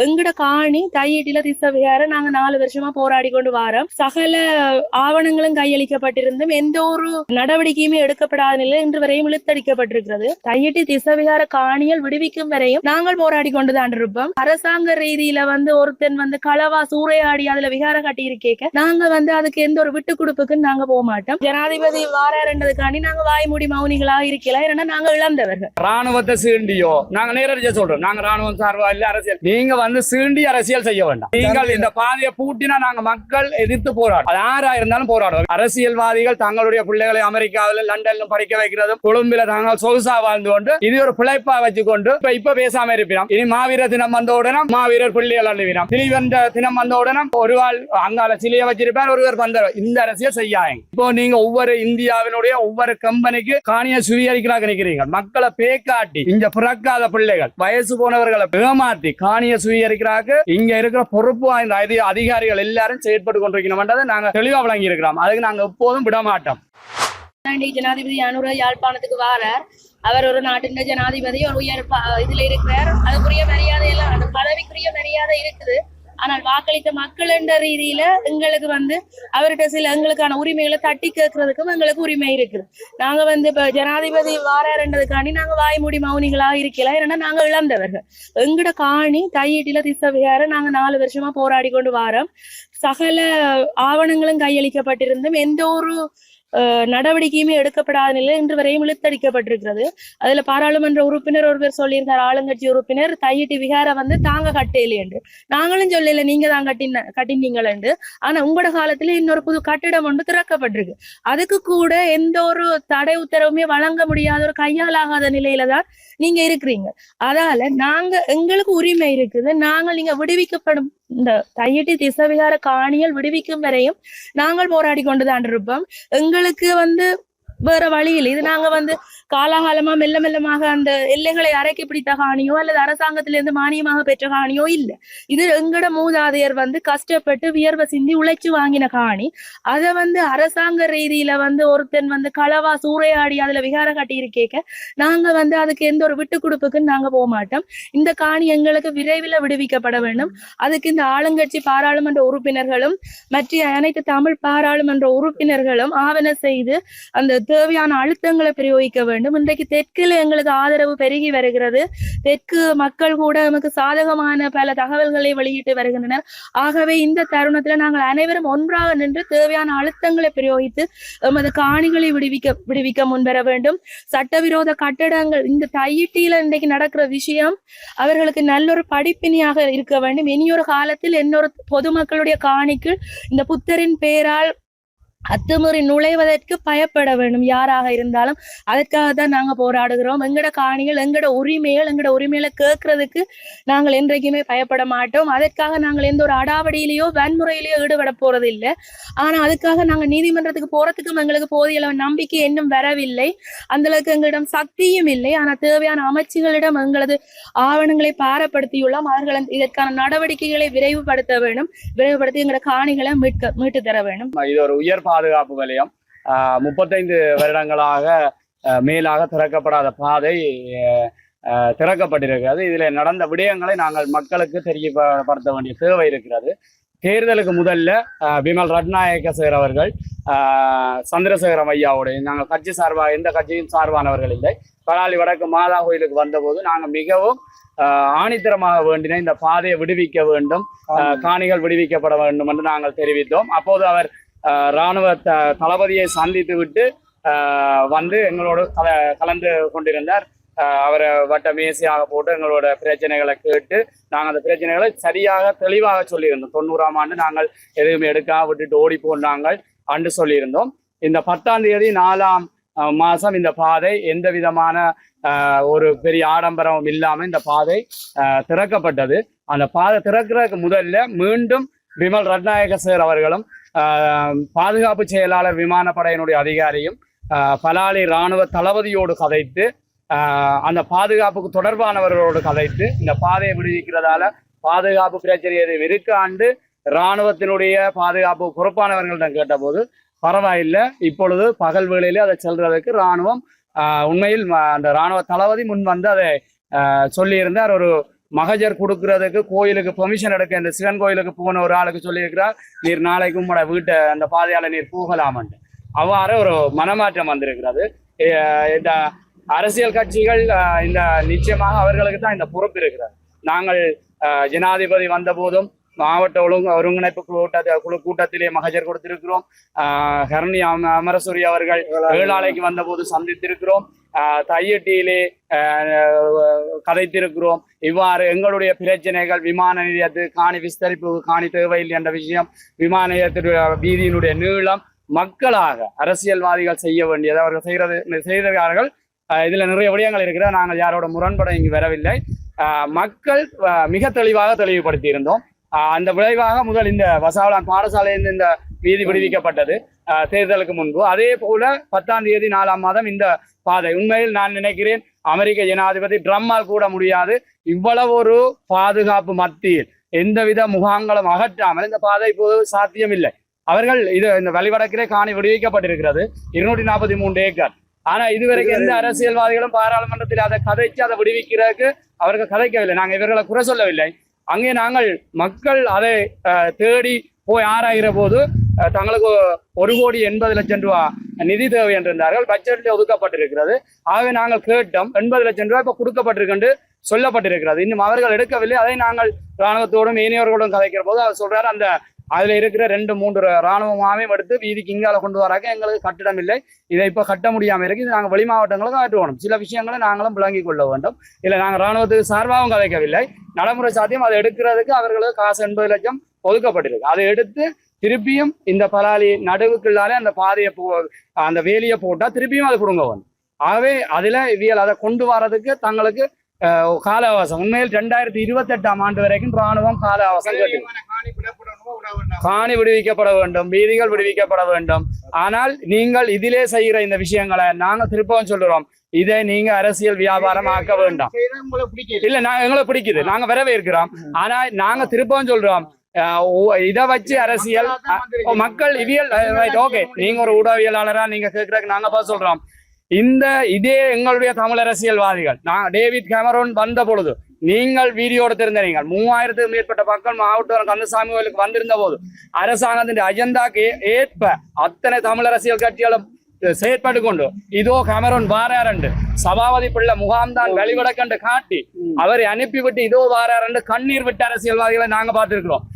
எங்கட காணி தையீட்டில திசவிகார நாங்க நாலு வருஷமா போராடி கொண்டு வாரோம். சகல ஆவணங்களும் கையளிக்கப்பட்டிருந்தும் எந்த ஒரு நடவடிக்கையுமே எடுக்கப்படாத நிலையில் இன்று வரையும் இழுத்தடிக்கப்பட்டிருக்கிறது. தையீட்டி திசவிகார காணிகள் விடுவிக்கும் வரையும் நாங்கள் போராடி கொண்டுதான் இருப்போம். அரசாங்க ரீதியில வந்து ஒருத்தன் வந்து களவா சூறையாடி அதுல விகாரம் கட்டி இருக்கேக்க நாங்க வந்து அதுக்கு எந்த ஒரு விட்டு கொடுப்புக்குன்னு நாங்க போக மாட்டோம். ஜனாதிபதி வாரன்றதுக்காண்டி நாங்க வாய்மூடி மௌனிகளா இருக்கல ஏன்னா நாங்க இழந்தவர்கள். ராணுவத்தை சீண்டியோ நாங்க நேரடியா சொல்றோம். நாங்க ராணுவம் சார்பா இல்ல அரசியல். நீங்க வந்து சீண்டி அரசியல் செய்ய வேண்டாம். நீங்கள் இந்த பாதையை பூட்டினா நாங்க மக்கள் எதிர்த்து போராடும் யாரா இருந்தாலும் போராடுவோம். அரசியல்வாதிகள் தங்களுடைய பிள்ளைகளை அமெரிக்காவில லண்டன்ல படிக்க வைக்கிறதும் கொழும்பில தாங்கள் சொகுசா வாழ்ந்து கொண்டு இது ஒரு பிழைப்பா வச்சுக்கொண்டு இப்ப இப்ப பேசாம இருப்பினோம். இனி மாவீரர் தினம் வந்த உடனே மாவீரர் பிள்ளைகள் அழுவினோம் திரிவந்த தினம் வந்த உடனே ஒரு வாழ் அங்கால சிலையை வச்சிருப்பார் ஒருவர் வந்த இந்த அரசியல் செய்யாங்க இப்போ நீங்க ஒவ்வொரு இந்தியாவினுடைய ஒவ்வொரு கம்பெனிக்கு காணியை சுவீகரிக்கிறாங்க நினைக்கிறீங்க மக்களை பேக்காட்டி இங்க பிறக்காத பிள்ளைகள் வயசு போனவர்களை ஏமாத்தி காணியை சுவீகரிக்கிறாங்க இங்க இருக்கிற பொறுப்பு வாய்ந்த அதிகாரிகள் எல்லாரும் செயற்பட்டு கொண்டிருக்கணும்ன்றதை நாங்க தெளிவா வழங்கி இருக்கிறோம் அதுக்கு நாங்க எப்போதும் விட மாட்டோம் ஜனாதிபதி அனுர யாழ்ப்பாணத்துக்கு வாரார். அவர் ஒரு நாட்டின் ஜனாதிபதி ஒரு உயர் இதுல இருக்கிறார். அதுக்குரிய மரியாதை எல்லாம் அந்த பதவிக்குரிய மரியாதை இருக்குது. ஆனால் வாக்களித்த மக்கள் என்ற ரீதியில எங்களுக்கு வந்து அவர்கிட்ட சில எங்களுக்கான உரிமைகளை தட்டி கேட்கறதுக்கும் எங்களுக்கு உரிமை இருக்குது. நாங்க வந்து இப்ப ஜனாதிபதி வாராருன்றதுக்காண்டி நாங்க வாய்மூடி மௌனிகளா இருக்கல ஏன்னா நாங்க இழந்தவர்கள். எங்கட காணி தையீட்டில திசவிகார நாங்க நாலு வருஷமா போராடி கொண்டு வாரோம். சகல ஆவணங்களும் கையளிக்கப்பட்டிருந்தும் எந்த ஒரு நடவடிக்கையுமே எடுக்கப்படாத நிலையில் இன்று வரையும் இழுத்தடிக்கப்பட்டிருக்கிறது. அதுல பாராளுமன்ற உறுப்பினர் ஒருவர் சொல்லியிருந்தார் ஆளுங்கட்சி உறுப்பினர் தையிட்டு விகார வந்து தாங்க கட்டையிலேண்டு நாங்களும் சொல்லல நீங்க தான் கட்டின கட்டினீங்களேண்டு ஆனா உங்களோட காலத்துல இன்னொரு புது கட்டிடம் ஒன்று திறக்கப்பட்டிருக்கு. அதுக்கு கூட எந்த ஒரு தடை உத்தரவுமே வழங்க முடியாத ஒரு கையாலாகாத நிலையில தான் நீங்க இருக்கிறீங்க. அதால நாங்க எங்களுக்கு உரிமை இருக்குது. நாங்கள் நீங்க விடுவிக்கப்படும் இந்த தையிட்டு திசவிகார காணிகள் விடுவிக்கும் வரையும் நாங்கள் போராடி கொண்டுதான் இருப்போம். எங்களுக்கு வந்து வேற வழி இல்லை இது நாங்க வந்து காலாகாலமா மெல்ல மெல்லமாக அந்த எல்லைகளை அரைக்கி பிடித்த காணியோ அல்லது அரசாங்கத்திலிருந்து மானியமாக பெற்ற காணியோ இல்லை. இது எங்கட மூதாதையர் வந்து கஷ்டப்பட்டு வியர்வை சிந்தி உழைச்சு வாங்கின காணி. அதை வந்து அரசாங்க ரீதியில வந்து ஒருத்தன் வந்து களவா சூறையாடி அதுல விகாரம் கட்டி இருக்கேக்க நாங்க வந்து அதுக்கு எந்த ஒரு விட்டு கொடுப்புக்குன்னு நாங்க போக மாட்டோம். இந்த காணி எங்களுக்கு விரைவில் விடுவிக்கப்பட வேண்டும். அதுக்கு இந்த ஆளுங்கட்சி பாராளுமன்ற உறுப்பினர்களும் மற்ற அனைத்து தமிழ் பாராளுமன்ற உறுப்பினர்களும் ஆவண செய்து அந்த தேவையான அழுத்தங்களை பிரயோகிக்க வேண்டும். இன்றைக்கு தெற்கில் எங்களுக்கு ஆதரவு பெருகி வருகிறது. தெற்கு மக்கள் கூட நமக்கு சாதகமான பல தகவல்களை வெளியிட்டு வருகின்றனர். ஆகவே இந்த தருணத்துல நாங்கள் அனைவரும் ஒன்றாக நின்று தேவையான அழுத்தங்களை பிரயோகித்து எமது காணிகளை விடுவிக்க விடுவிக்க முன்வர வேண்டும். சட்டவிரோத கட்டடங்கள் இந்த தையிட்டியில இன்றைக்கு நடக்கிற விஷயம் அவர்களுக்கு நல்லொரு படிப்பினியாக இருக்க வேண்டும். இனியொரு காலத்தில் இன்னொரு பொதுமக்களுடைய காணிக்கு இந்த புத்தரின் பெயரால் அத்துமுறை நுழைவதற்கு பயப்பட வேண்டும். யாராக இருந்தாலும் அதற்காக தான் நாங்க போராடுகிறோம். எங்கட காணிகள் எங்கட உரிமைகள் எங்கட உரிமைகளை கேட்கறதுக்கு நாங்கள் என்றைக்குமே பயப்பட மாட்டோம். அதற்காக நாங்கள் எந்த ஒரு அடாவடியிலேயோ வன்முறையிலேயோ ஈடுபட போறது இல்லை ஆனா அதுக்காக நாங்க நீதிமன்றத்துக்கு போறதுக்கும் எங்களுக்கு போதிய அளவு நம்பிக்கை இன்னும் வரவில்லை. அந்த அளவுக்கு எங்களிடம் சக்தியும் இல்லை. ஆனா தேவையான அமைச்சுகளிடம் எங்களது ஆவணங்களை பாரப்படுத்தியுள்ளோம். அவர்கள் இதற்கான நடவடிக்கைகளை விரைவுபடுத்த வேண்டும். விரைவுபடுத்தி எங்களோட காணிகளை மீட்க மீட்டு தர வேண்டும். இது ஒரு உயர் பாதுகாப்பு வலயம். முப்பத்தைந்து வருடங்களாக மேலாக திறக்கப்படாத பாதை திறக்கப்பட்டிருக்கிறது இதுல நடந்த விடயங்களை நாங்கள் மக்களுக்கு தெரியப்படுத்த வேண்டிய தேவை இருக்கிறது. தேர்தலுக்கு முதல்ல விமல் ரட்நாயக்க சார் அவர்கள் சந்திரசேகரம் ஐயாவுடைய நாங்கள் கட்சி சார்பாக எந்த கட்சியும் சார்பானவர்கள் இல்லை. பலாலி வடக்கு மாதா கோயிலுக்கு வந்தபோது நாங்கள் மிகவும் ஆணித்தரமாக வேண்டின இந்த பாதையை விடுவிக்க வேண்டும். காணிகள் விடுவிக்கப்பட வேண்டும் என்று நாங்கள் தெரிவித்தோம். அப்போது அவர் இராணுவ ராணுவ த தளபதியை சந்தித்து விட்டு வந்து எங்களோடு கல கலந்து கொண்டிருந்தார். அவரை வட்ட மேசையாக போட்டு எங்களோட பிரச்சனைகளை கேட்டு நாங்கள் அந்த பிரச்சனைகளை சரியாக தெளிவாக சொல்லியிருந்தோம். தொண்ணூறாம் ஆண்டு நாங்கள் எதுவுமே எடுக்காம விட்டுட்டு ஓடி போனாங்கள் அன்று சொல்லியிருந்தோம். இந்த பத்தாம் தேதி நாலாம் மாதம் மாசம் இந்த பாதை எந்த விதமான ஆஹ் ஒரு பெரிய ஆடம்பரம் இல்லாமல் இந்த பாதை ஆஹ் திறக்கப்பட்டது. அந்த பாதை திறக்கிறதுக்கு முதல்ல மீண்டும் விமல் ரட்நாயக சார் அவர்களும் பாதுகாப்பு செயலாளர் விமானப்படையினுடைய அதிகாரியும் பலாலி இராணுவ தளபதியோடு கதைத்து அந்த பாதுகாப்புக்கு தொடர்பானவர்களோடு கதைத்து இந்த பாதையை விடுவிக்கிறதால பாதுகாப்பு பிரச்சனை எதுவும் இருக்காண்டு இராணுவத்தினுடைய பாதுகாப்பு பொறுப்பானவர்களிடம் கேட்டபோது பரவாயில்லை இப்பொழுது பகல் வேளையிலே அதை செல்றதுக்கு இராணுவம் உண்மையில் அந்த இராணுவ தளபதி முன் வந்து அதை சொல்லியிருந்தார். ஒரு மகஜர் கொடுக்கறதுக்கு கோயிலுக்கு பெர்மிஷன் எடுக்க இந்த சிவன் கோயிலுக்கு போன ஒரு ஆளுக்கு சொல்லியிருக்கிறார். நீர் நாளைக்கு உங்களோட வீட்டை அந்த பாதையால நீர் போகலாமன்ட்டு. அவ்வாறு ஒரு மனமாற்றம் வந்திருக்கிறது. இந்த அரசியல் கட்சிகள் அஹ், இந்த நிச்சயமாக அவர்களுக்கு தான் இந்த பொறுப்பு இருக்கிறது. நாங்கள் ஜனாதிபதி வந்த போதும் மாவட்ட ஒழுங்கு ஒருங்கிணைப்பு கூட்ட குழு கூட்டத்திலே மகஜர் கொடுத்திருக்கிறோம். ஹரணி அம- அமரசூரி அவர்கள் ஏழாலைக்கு. வந்தபோது சந்தித்திருக்கிறோம். தையட்டியிலே கதைத்திருக்கிறோம். இவ்வாறு எங்களுடைய பிரச்சனைகள் விமான நிலையத்து காணி விஸ்தரிப்பு காணி தேவையில்லை என்ற விஷயம் விமான நிலையத்துடைய வீதியினுடைய நீளம் மக்களாக அரசியல்வாதிகள் செய்ய வேண்டியது. அவர்கள் செய்கிறது செய்கிறார்கள் ஆஹ் இதுல நிறைய விடயங்கள் இருக்கிற நாங்கள் யாரோட முரண்பட இங்கு வரவில்லை. மக்கள் மிக தெளிவாக தெளிவுபடுத்தி இருந்தோம் ஆஹ் அந்த விளைவாக முதல் இந்த வசாவளான் பாடசாலையிலிருந்து இந்த வீதி விடுவிக்கப்பட்டது. தேர்தலுக்கு முன்பு. அதே போல பத்தாம் தேதி நாலாம் மாதம் இந்த பாதை. உண்மையில் நான் நினைக்கிறேன் அமெரிக்க ஜனாதிபதி ட்ரம்மால் கூட முடியாது. இவ்வளவு ஒரு பாதுகாப்பு மத்தியில் எந்தவித முகாங்களும் அகற்றாமல் இந்த பாதை இப்போது சாத்தியமில்லை. அவர்கள் இது இந்த வழிவடக்கிலே காணி விடுவிக்கப்பட்டிருக்கிறது. இருநூற்றி நாற்பத்தி மூன்று ஏக்கர். ஆனா இதுவரைக்கும் எந்த அரசியல்வாதிகளும் பாராளுமன்றத்தில் அதை கதைச்சு அதை விடுவிக்கிறதுக்கு அவர்கள் கதைக்கவில்லை. நாங்கள் இவர்களை குறை சொல்லவில்லை. அங்கே நாங்கள் மக்கள் அதை தேடி போய் ஆராய்கிற போது தங்களுக்கு ஒரு கோடி எண்பது லட்சம் ரூபா நிதி தேவை என்றிருந்தார்கள். பட்ஜெட்டில் ஒதுக்கப்பட்டிருக்கிறது. ஆகவே நாங்கள் கேட்டோம் எண்பது லட்சம் ரூபாய் இப்போ கொடுக்கப்பட்டிருக்கு சொல்லப்பட்டிருக்கிறது. இன்னும் அவர்கள் எடுக்கவில்லை. அதை நாங்கள் இராணுவத்தோடும் இனியவர்களோடும் கதைக்கிற போது அவர் சொல்றாரு அந்த அதுல இருக்கிற ரெண்டு மூன்று இராணுவமாவே எடுத்து வீதிக்கு இங்கால கொண்டு வராங்க. எங்களுக்கு கட்டிடம் இல்லை. இதை இப்போ கட்ட முடியாம இருக்கு. இது நாங்கள் வெளி மாவட்டங்களுக்கு காட்டுவோம். சில விஷயங்களை நாங்களும் விளங்கிக் கொள்ள வேண்டும். இல்லை நாங்கள் இராணுவத்துக்கு சார்பாகவும் கதைக்கவில்லை. நடைமுறை சாத்தியம் அதை எடுக்கிறதுக்கு அவர்களுக்கு காசு எண்பது லட்சம் ஒதுக்கப்பட்டிருக்கு. அதை எடுத்து திருப்பியும் இந்த பலாலி நடுவுக்குள்ளாலே அந்த பாதையை போ அந்த வேலியை போட்டா திருப்பியும் அது கொடுங்க வந்து ஆகவே அதுல இவியல் அதை கொண்டு வரதுக்கு தங்களுக்கு கால அவகாசம் உண்மையில் ரெண்டாயிரத்தி இருபத்தி எட்டாம் ஆண்டு வரைக்கும் ராணுவம் கால அவகாசம் காணி விடுவிக்கப்பட வேண்டும் வீதிகள் விடுவிக்கப்பட வேண்டும். ஆனால் நீங்கள் இதிலே செய்கிற இந்த விஷயங்களை நாங்க திருப்பவும் சொல்லுறோம். இதை நீங்க அரசியல் வியாபாரம் ஆக்க வேண்டாம். இல்ல நாங்க எங்களை பிடிக்குது. நாங்க வரவேற்கிறோம். ஆனா நாங்க திருப்பவும் சொல்றோம். இதை வச்சு அரசியல் மக்கள் இவியல் ஓகே நீங்க ஒரு ஊடகவியலாளரா நீங்க கேட்கறதுக்கு நாங்க பார்த்து சொல்றோம். இந்த இதே எங்களுடைய தமிழ் அரசியல்வாதிகள் நான் டேவிட் கேமரோன் வந்த பொழுது நீங்கள் வீடியோ எடுத்திருந்த நீங்கள் மூவாயிரத்துக்கும் மேற்பட்ட மக்கள் மாவட்டம் கந்தசாமி கோயிலுக்கு வந்திருந்த போது அரசாங்கத்தின் அஜெண்டாக்கு ஏற்ப அத்தனை தமிழ் அரசியல் கட்சிகளும் செயற்பட்டு கொண்டு இதோ கேமரோன் வாராரண்டு சபாபதி பிள்ளை முகாம்தான் வெளிவடக்கண்டு காட்டி அவரை அனுப்பிவிட்டு இதோ வாராரண்டு கண்ணீர் விட்ட அரசியல்வாதிகளை நாங்க பார்த்திருக்கிறோம்.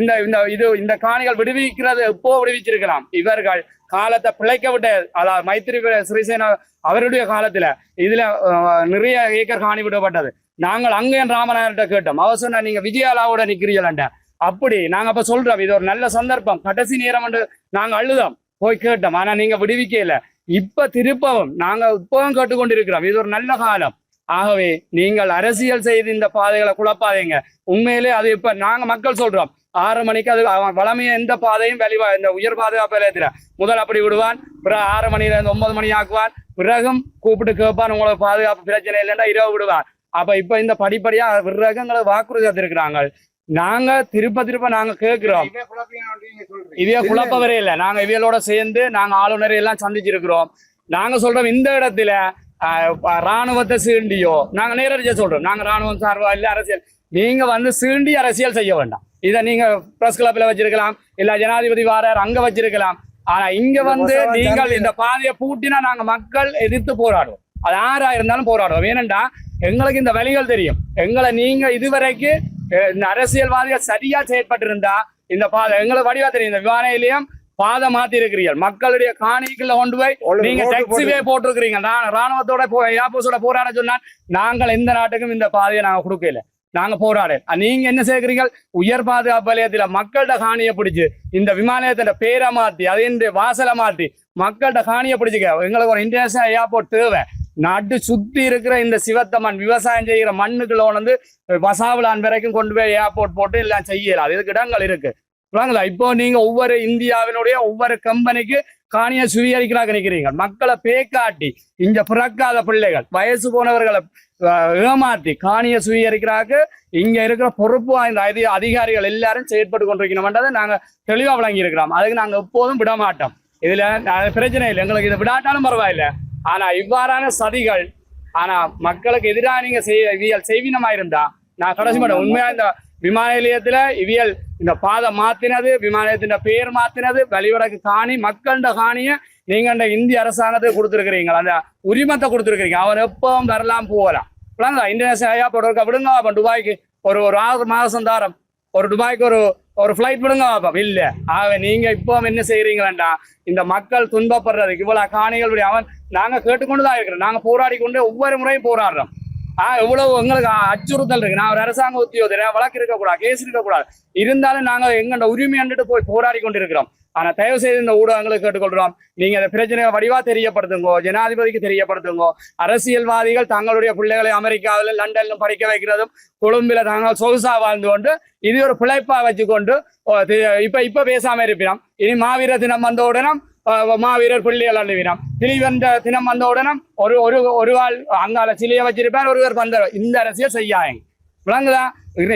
இந்த இந்த இது இந்த காணிகள் விடுவிக்கிறது எப்போ விடுவிச்சிருக்கலாம்? இவர்கள் காலத்தை பிழைக்க விட்ட அதாவது மைத்திரி சிறிசேனா அவருடைய காலத்துல இதுல நிறைய ஏக்கர் காணி விடப்பட்டது. நாங்கள் அங்கேயும் ராமநாதர்கிட்ட கேட்டோம். அவர் சொன்னா நீங்க விஜயாலாவோட நிக்கிறீங்களா அப்படி நாங்க அப்ப சொல்றோம் இது ஒரு நல்ல சந்தர்ப்பம். கடைசி நேரம் என்று நாங்க அழுதோம். போய் கேட்டோம். ஆனா நீங்க விடுவிக்கல இப்ப திருப்பவும் நாங்க இப்பவும் கேட்டுக்கொண்டிருக்கிறோம். இது ஒரு நல்ல காலம். ஆகவே நீங்கள் அரசியல் செய்து இந்த பாதைகளை குழப்பாதீங்க. உண்மையிலே அது இப்ப நாங்க மக்கள் சொல்றோம். ஆறு மணிக்கு அது அவன் வளமைய எந்த பாதையும் வெளிவா இந்த உயர் பாதுகாப்பு நிலையத்துல முதல் அப்படி விடுவான் பிறகு ஆறு மணில இருந்து ஒன்பது மணி ஆக்குவான் பிறகும் கூப்பிட்டு கேட்பான் உங்களுக்கு பாதுகாப்பு பிரச்சனை இல்லைன்னா இரவு விடுவான். அப்ப இப்ப இந்த படிப்படியா பிறகு எங்களை வாக்குறுதி தந்திருக்கிறாங்க. நாங்க திருப்ப திருப்ப நாங்க கேட்கிறோம். இவைய குழப்ப வரையே இல்ல. நாங்க இவியலோட சேர்ந்து நாங்க ஆளுநரை எல்லாம் சந்திச்சிருக்கிறோம். நாங்க சொல்றோம் இந்த இடத்துல ராணுவத்தை சீண்டியோ. நாங்க நேரடியா சொல்றோம். நாங்க ராணுவம் சார்பா இல்ல அரசியல். நீங்க வந்து சீண்டி அரசியல் செய்ய வேண்டாம். இதை நீங்க பிரஸ் கிளப்ல வச்சிருக்கலாம். இல்ல ஜனாதிபதி வாரார் அங்க வச்சிருக்கலாம். ஆனா இங்க வந்து நீங்கள் இந்த பாதையை பூட்டினா நாங்க மக்கள் எதிர்த்து போராடுவோம். அது யாரா இருந்தாலும் போராடுவோம். ஏனென்றா எங்களுக்கு இந்த வழிகள் தெரியும். எங்களை நீங்க இதுவரைக்கும் அஹ், இந்த அரசியல்வாதிகள் சரியா செயற்பட்டிருந்தா இந்த பாதை எங்களுக்கு வடிவா தெரியும். இந்த விமான நிலையம் பாதை மாத்தி இருக்கிறீர்கள் மக்களுடைய காணிக்குள்ள கொண்டு போய் நீங்க டெக்ஸிவே போட்டிருக்கிறீங்க. நான் ராணுவத்தோட போ ஏர்போர்ஸோட போராட சொன்னா நாங்கள் எந்த நாட்டுக்கும் இந்த பாதையை நாங்க கொடுக்கல. நாங்க போராட நீங்க என்ன சேர்க்கிறீங்க உயர் பாதுகாப்பு வலயத்துல மக்கள்கிட்ட காணியை பிடிச்சு இந்த விமானத்தோட பேரை மாத்தி அதே வாசலை மாத்தி மக்கள்கிட்ட காணியை பிடிச்சிக்க. எங்களுக்கு ஒரு இன்டர்நேஷனல் ஏர்போர்ட் தேவை. நாட்டு சுத்தி இருக்கிற இந்த சிவத்த மண் விவசாயம் செய்கிற மண்ணுக்குள்ள வந்து வசாவிலான் வரைக்கும் கொண்டு போய் ஏர்போர்ட் போட்டு எல்லாம் செய்யலாம். இதுக்கு இடங்கள் இருக்கு. இப்போ நீங்க ஒவ்வொரு இந்தியாவினுடைய ஒவ்வொரு கம்பெனிக்கு காணியை சுவீகரிக்கிறாங்க நினைக்கிறீங்க மக்களை பேக்காட்டி இங்க பிறக்காத பிள்ளைகள் வயசு போனவர்களை ஏமாற்றி காணியை சுவீகரிக்கிறாங்க. இங்க இருக்கிற பொறுப்பு வாய்ந்த அதிகாரிகள் எல்லாரும் செயற்பட்டு கொண்டிருக்கணும்ன்றதை நாங்க தெளிவா வழங்கி இருக்கிறோம் அதுக்கு நாங்க எப்போதும் விட மாட்டோம் இதுல பிரச்சனை இல்லை. எங்களுக்கு இதை விடாட்டாலும் பரவாயில்ல. ஆனா இவ்வாறான சதிகள் ஆனா மக்களுக்கு எதிராக நீங்க செய்ய நான் கடைசி மாட்டேன் உண்மையா இந்த விமான நிலையத்தில் இவியல் இந்த பாதை மாத்தினது விமான நிலையத்தின் பேர் மாத்தினது வழிவடக்கு காணி மக்கள்கிட்ட காணியை நீங்க இந்திய அரசாங்கத்துக்கு கொடுத்துருக்கிறீங்க. அந்த உரிமத்தை கொடுத்துருக்கிறீங்க. அவர் எப்பவும் வரலாம் போகலாம் விளங்குதா? இன்டர்நேஷனல் ஏர்போர்ட் இருக்கா விடுங்க அப்ப துபாய்க்கு ஒரு ஒரு ஆறு மாதம் தாரம். ஒரு துபாய்க்கு ஒரு ஒரு ஃப்ளைட் விடுங்க பாப்போம் இல்லை. ஆக நீங்கள் இப்போ என்ன செய்கிறீங்களா இந்த மக்கள் துன்பப்படுறதுக்கு இவ்வளோ காணிகள் அவன் நாங்கள் கேட்டுக்கொண்டு தான் இருக்கிறோம். நாங்கள் போராடி கொண்டு ஒவ்வொரு முறையும் போராடுறோம். ஆ எவ்வளவு எங்களுக்கு அச்சுறுத்தல் இருக்கு. நான் ஒரு அரசாங்க உத்தியோகர் வழக்கு இருக்கக்கூடாது கேஸ் இருக்கக்கூடாது. இருந்தாலும் நாங்க எங்கள்ட உரிமை அண்டுட்டு போய் போராடி கொண்டு இருக்கிறோம் ஆனா தயவு செய்து இந்த ஊடகங்களுக்கு கேட்டுக்கொள்கிறோம். நீங்க அந்த பிரச்சனையை வடிவா தெரியப்படுத்துங்கோ ஜனாதிபதிக்கு தெரியப்படுத்துங்கோ. அரசியல்வாதிகள் தங்களுடைய பிள்ளைகளை அமெரிக்காவிலும் லண்டனிலும் படிக்க வைக்கிறதும் கொழும்பில தாங்கள் சொகுசா வாழ்ந்து கொண்டு இது ஒரு பிழைப்பா வச்சுக்கொண்டு ஓ, இப்ப இப்ப பேசாம இருப்பினோம். இனி மாவீர தினம் வந்த உடனே அஹ், மாவீரர் பிள்ளைகள் அள்ளுவினம் திரிவந்த தினம் வந்த உடனே ஒரு ஒரு ஒரு ஆள் அங்கால சிலையை வச்சிருப்பார் ஒருவர் வந்த இந்த அரசியல் செய்யாங்க விளங்குதா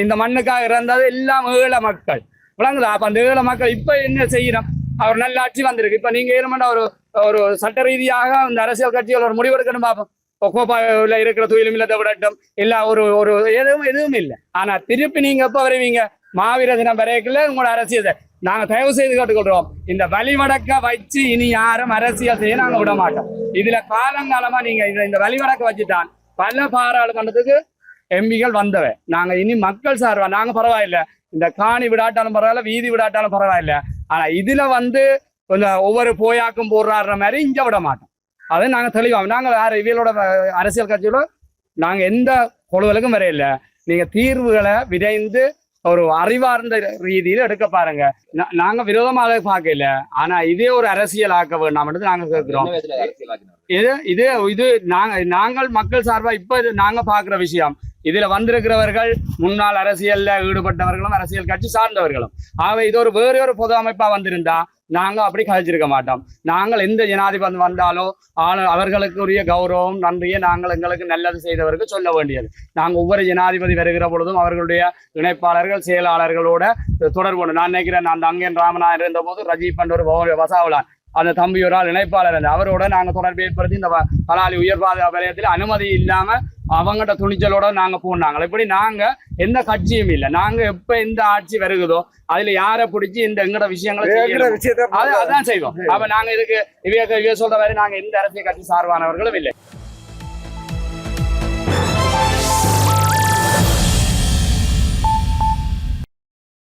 இந்த மண்ணுக்காக இறந்தது எல்லாம் ஏழை மக்கள் விளங்குதா அப்ப அந்த ஏழை மக்கள் இப்ப என்ன செய்யணும் அவர் நல்ல ஆட்சி வந்திருக்கு இப்ப நீங்க ஏழுமண்டா ஒரு ஒரு சட்ட ரீதியாக இந்த அரசியல் கட்சிகள் ஒரு முடிவெடுக்கணும் பார்ப்போம் இப்போ கோப்பாவில் இருக்கிற துயிலும் இல்லாத விடட்டும் இல்ல ஒரு ஒரு எதுவும் எதுவும் இல்லை ஆனா திருப்பி நீங்க எப்ப வருவீங்க மாவீர தினம் வரைக்குள்ள உங்களோட அரசியல் நாங்க தயவு செய்து கேட்டுக்கொள்றோம். இந்த வழிவடக்க வச்சு இனி யாரும் அரசியல் செய்ய நாங்க விட மாட்டோம். இதுல காலங்காலமா நீங்க இந்த- இந்த வழிவடக்க வச்சுட்டான். பல பாராளுமன்றத்துக்கு எம்பிகள் வந்தவ. நாங்க இனி மக்கள் சார்பா நாங்க பரவாயில்ல. இந்த காணி விடாட்டாலும் பரவாயில்ல வீதி விடாட்டாலும் பரவாயில்ல. ஆனா இதுல வந்து கொஞ்சம் ஒவ்வொரு போயாக்கும் போடுறாடுற மாதிரி இங்க விட மாட்டோம். அதை நாங்க தெளிவாங்க நாங்க வேற இவியலோட அரசியல் கட்சியோட நாங்க எந்த குழுவலுக்கும் வரையில நீங்க தீர்வுகளை விரைந்து ஒரு அறிவார்ந்த ரீதியில் எடுக்க பாருங்க. நாங்க விரோதமாக பார்க்கல. ஆனா இதே ஒரு அரசியல் ஆக்க வேண்டாம் நாங்க கேட்கிறோம்? இது இது இது நாங்க நாங்கள் மக்கள் சார்பா இப்ப இது நாங்க பாக்குற விஷயம். இதுல வந்திருக்கிறவர்கள் முன்னாள் அரசியல்ல ஈடுபட்டவர்களும் அரசியல் கட்சி சார்ந்தவர்களும். ஆக இது ஒரு வேறு ஒரு பொது அமைப்பா வந்திருந்தா நாங்க அப்படி கழிச்சிருக்க மாட்டோம். நாங்கள் எந்த ஜனாதிபதி வந்தாலோ அவர்களுக்குரிய கௌரவம் நன்றியை நாங்கள் எங்களுக்கு நல்லது செய்தவருக்கு சொல்ல வேண்டியது. நாங்கள் ஒவ்வொரு ஜனாதிபதி வருகிற பொழுதும் அவர்களுடைய இணைப்பாளர்கள் செயலாளர்களோட தொடர்பு நான் நினைக்கிறேன் நான் அங்கேன் ராமநாயர் இருந்தபோது ரஜீப் பண்டோர் ஒரு வசாவலான். அந்த தம்பி ஒரு ஆள் இணைப்பாளர் அவரோட நாங்க தொடர்பு ஏற்படுத்தி இந்த பலாலி உயர் பாதுகாப்பு வலயத்தில் அனுமதி இல்லாம அவங்கள்ட்ட துணிச்சலோட நாங்க போனாங்க இப்படி நாங்க எந்த கட்சியும் இல்லை. நாங்க எப்ப எந்த ஆட்சி வருகுதோ அதுல யாரை பிடிச்சி இந்த எங்கட விஷயங்களை அதான் செய்வோம். அப்ப நாங்க இதுக்கு இவைய சொல்ற மாதிரி நாங்க எந்த அரசியல் கட்சி சார்பானவர்களும் இல்லை.